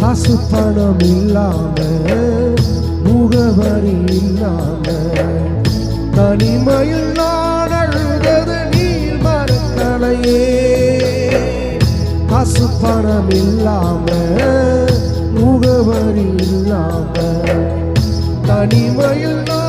காசு பணம் இல்லாம முகவரி இல்லாம தனிமையில் நான் அழுதது நீர் மறக்கலையே காசு பணம் இல்லாம முகவரி இல்லாம தனிமையில் நான்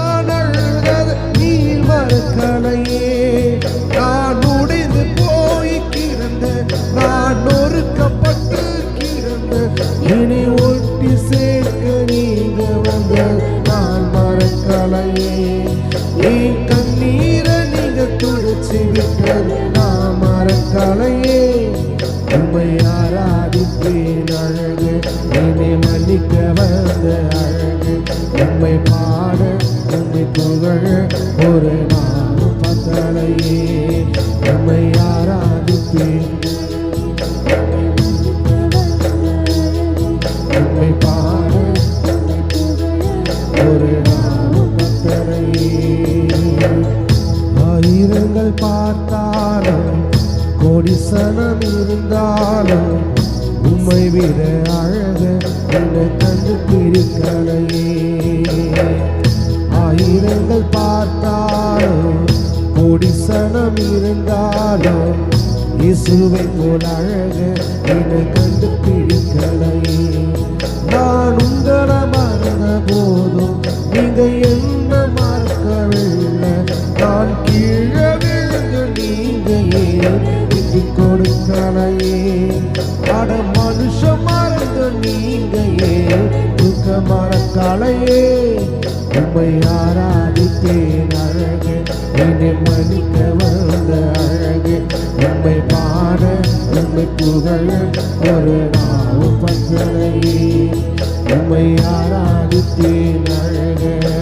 நான் மறக்கலையே என் கண்ணீரை நீங்க துடைச்சி விட்டது நான் மறக்கலையே உண்மை ஆராதிப்பேன் அழகு என்னை மன்னிக்க வந்த அழகு. உண்மை பாட உண்மை புகழ ஒரு நாள் பத்தலையே. ஒரு நாள் ஆயிரங்கள் பார்த்தாலும் கோடிசனம் இருந்தாலும் உம்மை விட அழக என்னை கண்டு பிடிக்கலையே ஆயிரங்கள் பார்த்தாலும் கோடிசனம் இருந்தாலும் போல் அழக என்னை கண்டு போதும். நீங்க என்ன மறக்கவில்லை நான் கீழே விழுந்து நீங்க ஏன் கொடுக்கலையே அட மனுஷ மறந்து நீங்க ஏன் துக்க மறக்கலையே உண்மை ஆராதித்தேன் அழகு. என்னை மன்னிக்க வந்த அழகு. உபசனையே பத்தலையே உண்மை ஆராதித்தேன் அழகு.